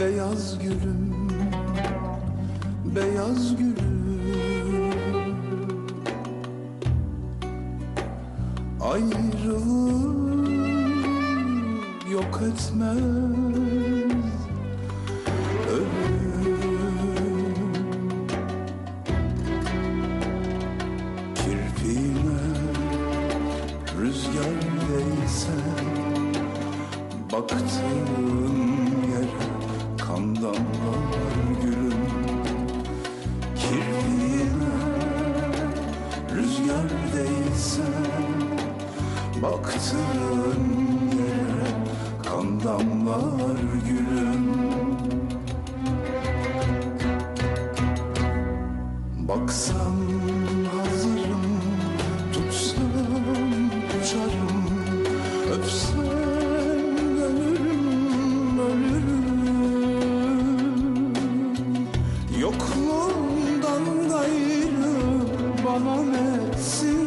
Beyaz gülüm Beyaz gülüm. Ayrılık yok etmez Ölüm. Kirpiğime rüzgar değse Baktığın yere kan damlalar gülüm. Kirpiğine rüzgar değse Baktığın yere kan damlar gülüm. Baksam hazırım, tutsam uçarım, öpsem tamam etsin.